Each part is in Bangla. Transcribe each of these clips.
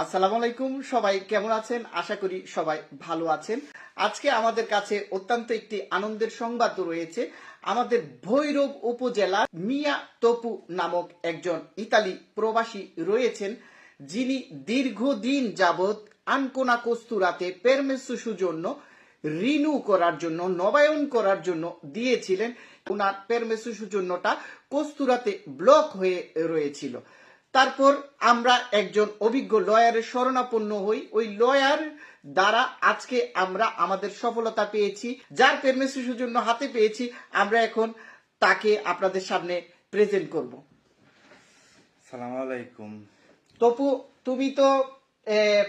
আসসালামু আলাইকুম, সবাই কেমন আছেন? আশা করি সবাই ভালো আছেন। আজকে আমাদের কাছে অত্যন্ত একটি আনন্দের সংবাদ রয়েছে। আমাদের ভৈরব উপজেলার মিয়া তপু নামক একজন ইতালি প্রবাসী রয়েছেন। যিনি দীর্ঘদিন যাবৎ আনকোনা কস্তুরাতে পেরমেসুসু জন্য রিনিউ করার জন্য, নবায়ন করার জন্য দিয়েছিলেন। ওনার পেরমেসুসু জন্যটা কস্তুরাতে ব্লক হয়ে রয়েছিল। তারপর আমরা একজন অভিজ্ঞ লয়ারের শরণাপন্ন হই। ওই লয়ার দ্বারা আজকে আমরা আমাদের সফলতা পেয়েছি যার পেরমেসিসের জন্য হাতে পেয়েছি। আমরা এখন তাকে আপনাদের সামনে প্রেজেন্ট করব। সালাম আলাইকুম। তপু তুমি তো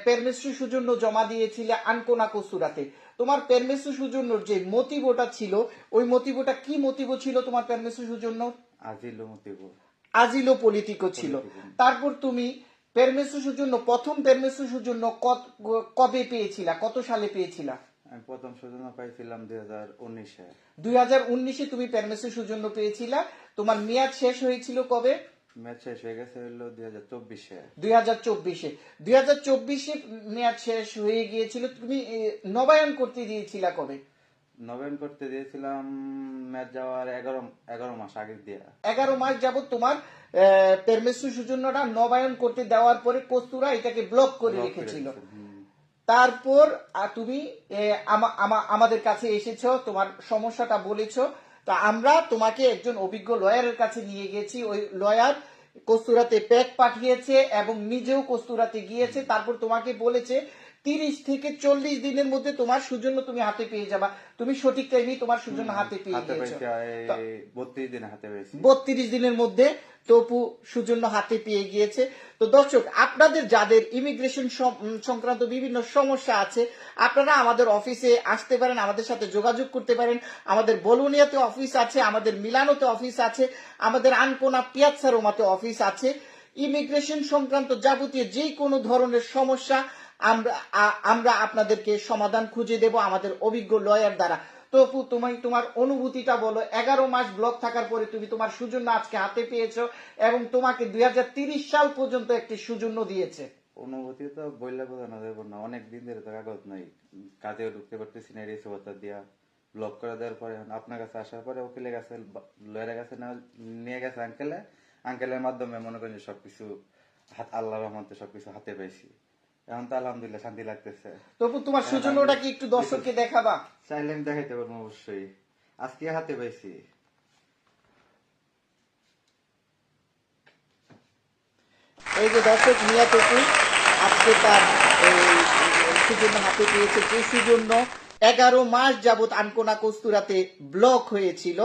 পেরমেসু সুজন্য জমা দিয়েছিলে আনকোনা কসুরাতে তোমার পেরমেসু সুজন্যর যে মতিবটা ছিল ওই মতিবটা কি মতিব ছিল তোমার পেরমেসু সুজন্য আজিল মতিবু। আজিলো পলিটিকো ছিল। তারপর তুমি পেরমেসুসুর জন্য প্রথম পেরমেসুসুর জন্য কবে পেয়েছিলা? কত সালে পেয়েছিলা? আমি প্রথম সূচনা পাইছিলাম দুই হাজার উনিশে। দুই হাজার উনিশে তুমি পেরমেসুসুর জন্য পেয়েছিলা। তোমার মেয়াদ শেষ হয়েছিল কবে? ম্যাচ শেষ হয়ে গেছে হলো দুই হাজার চব্বিশে। দুই হাজার চব্বিশে। দুই হাজার চব্বিশে মেয়াদ শেষ হয়ে গিয়েছিল। তুমি নবায়ন করতে দিয়েছিলা কবে? নবায়ন করতে দিয়েছিলাম ম্যাচ যাওয়ার এগারো এগারো মাস আগে দিয়ে। এগারো মাস যাবত তোমার পেরমেসু সুজন্যটা নবায়ন করতে দেওয়ার পরে কস্তুরা এটাকে ব্লক করে রেখেছিল। তারপর তুমি আমাদের কাছে এসেছ তোমার সমস্যাটা বলেছ। তা আমরা তোমাকে একজন অভিজ্ঞ লয়ারের কাছে নিয়ে গেছি। ওই লয়ার কস্তুরাতে প্যাক পাঠিয়েছে এবং নিজেও কস্তুরাতে গিয়েছে। তারপর তোমাকে বলেছে তিরিশ থেকে চল্লিশ দিনের মধ্যে তোমার সুজন্য তুমি হাতে পেয়ে যাবা। তুমি সঠিক টাইমে তোমার সুজন্য হাতে পেয়ে বত্রিশ দিনে হাতে বত্রিশ দিনের মধ্যে তপু সুজন্য হাতে পেয়ে গিয়েছে। তো দর্শক আপনাদের যাদের ইমিগ্রেশন সংক্রান্ত বিভিন্ন সমস্যা আছে আপনারা আমাদের অফিসে আসতে পারেন আমাদের সাথে যোগাযোগ করতে পারেন। আমাদের বলুনিয়াতে অফিস আছে আমাদের মিলানোতে অফিস আছে আমাদের আনকোনা পিয়াৎসারোমাতে অফিস আছে। ইমিগ্রেশন সংক্রান্ত যাবতীয় যে কোনো ধরনের সমস্যা আমরা আমরা আপনাদেরকে সমাধান খুঁজে দেব আমাদের অভিজ্ঞ লয়ার দ্বারা। তো তুমি তোমার অনুভূতিটা বলো। এগারো মাস ব্লক থাকার পরে তুমি তোমার সুজন্য আজকে হাতে পেয়েছ এবং তোমাকে দুই সাল পর্যন্ত একটি সুজন্য দিয়েছে। অনুভূতি তো বললে বোঝানো যাবে না। অনেক দিন ধরে তো কাগজ নাই। কাজেও ঢুকতে পারতেছি না রিসিভ দিয়া। ব্লক করে দেওয়ার পরে আপনার কাছে আসার পরে উকিলের কাছে লয়ের কাছে নিয়ে গেছে আঙ্কেলে আঙ্কেলের মাধ্যমে মনে করেন সবকিছু হাত আল্লাহ রহমতে সবকিছু হাতে পেয়েছি। এখন তো আলহামদুলিল্লাহ শান্তি লাগতেছে। তবু তোমার সুজন্যটা কি একটু দর্শককে দেখাবা? চাইলে আমি দেখাইতে পারব অবশ্যই। আজকে হাতে পাইছি। এই যে দর্শক মিয়া টপু আজকে তার সুজন্য হাতে পেয়েছে যে সুজন্য এগারো মাস যাবত আনকোনা কস্তুরাতে ব্লক হয়েছিল।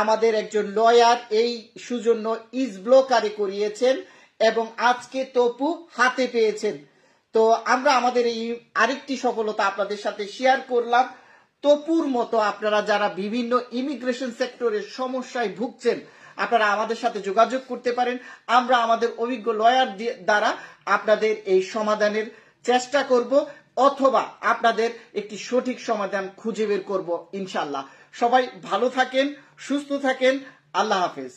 আমাদের একজন লয়ার এই সুজন্য ইজ ব্লকারে করিয়েছেন এবং আজকে তপু হাতে পেয়েছেন। তো আমরা আমাদের এই আরেকটি সফলতা আপনাদের সাথে শেয়ার করলাম। তপুর মতো আপনারা যারা বিভিন্ন ইমিগ্রেশন সেক্টরের সমস্যায় ভুগছেন, আপনারা আমাদের সাথে যোগাযোগ করতে পারেন। আমরা আমাদের অভিজ্ঞ লয়ার দ্বারা আপনাদের এই সমাধানের চেষ্টা করব, অথবা আপনাদের একটি সঠিক সমাধান খুঁজে বের করব ইনশাল্লাহ সবাই ভালো থাকেন, সুস্থ থাকেন, আল্লাহ হাফেজ।